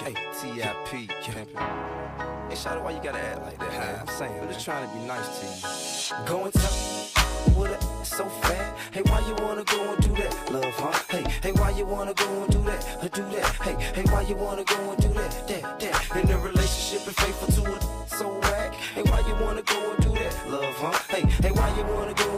K T I P pimpin'. Hey, shout out why you gotta act like that, man? I'm saying, I'm just trying to be nice to you. Going tough with it so fat. Hey, why you wanna go and do that, love, huh? Hey, hey, why you wanna go and do that, or do that? Hey, hey, why you wanna go and do that, that, that? In a relationship and faithful to it, so whack. Hey, why you wanna go and do that, love, huh? Hey, hey, why you wanna go and do that,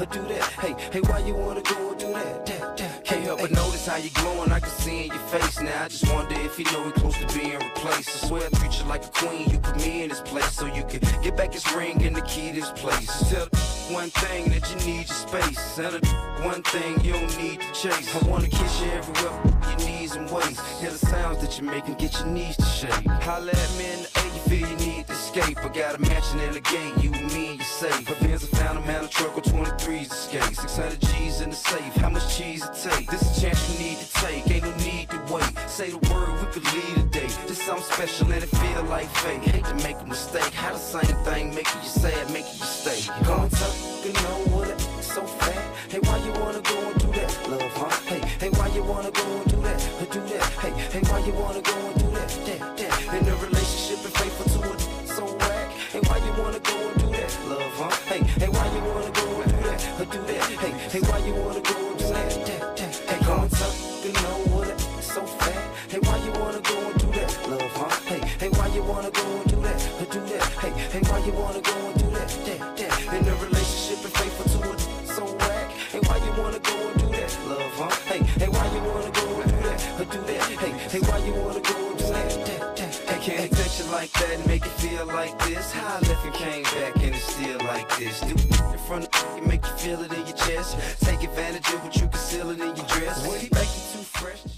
or do that? Hey, hey, why you wanna go and do that, that, that? Can't help but notice how you glowing, I can see in your face now. I just wonder if you know we close to being replaced. I swear I treat you like a queen, you put me in this place so you can get back his ring and the key to this place. Tell one thing that you need your space, and one thing you don't need to chase. I wanna kiss you everywhere, that you make and get your knees to shake. Holla at me in the A, you feel you need to escape. I got a mansion in the gate, you, and me, you safe. My Benz, I found a man, a truck with 23s to skate. 600 G's in the safe, how much cheese it take? This a chance you need to take, ain't no need to wait. Say the word, we could lead a day. This something special and it feel like fate. Hate to make a mistake, how the same thing making you sad, making you stay. Going tough, you know what so fat. Hey, why you wanna go and do that, love, huh? Hey, hey, why you wanna go and do that, or do that? Hey, hey, why you wanna go and do that, that, that? In a relationship and faithful to it, so whack. Hey, why you wanna go and do that, love, huh? Hey, hey, why you wanna go and do that, or do that? Hey, hey, why you wanna go and do that, that, that? Hey, going tough, you know what it so fat. Hey, why you wanna go and do that, love, huh? Hey, hey, why you wanna go and do that, or do that? Hey, hey, why you wanna go and do that, that, Huh? Hey, hey, why you wanna go and do that or do that? Hey, hey, why you wanna go and do that? that, that? Hey, can't touch it like that and make it feel like this. How I left and came back and it's still like this. Do it in front of you, make you feel it in your chest. Take advantage of what you concealing in your dress. Make it too fresh.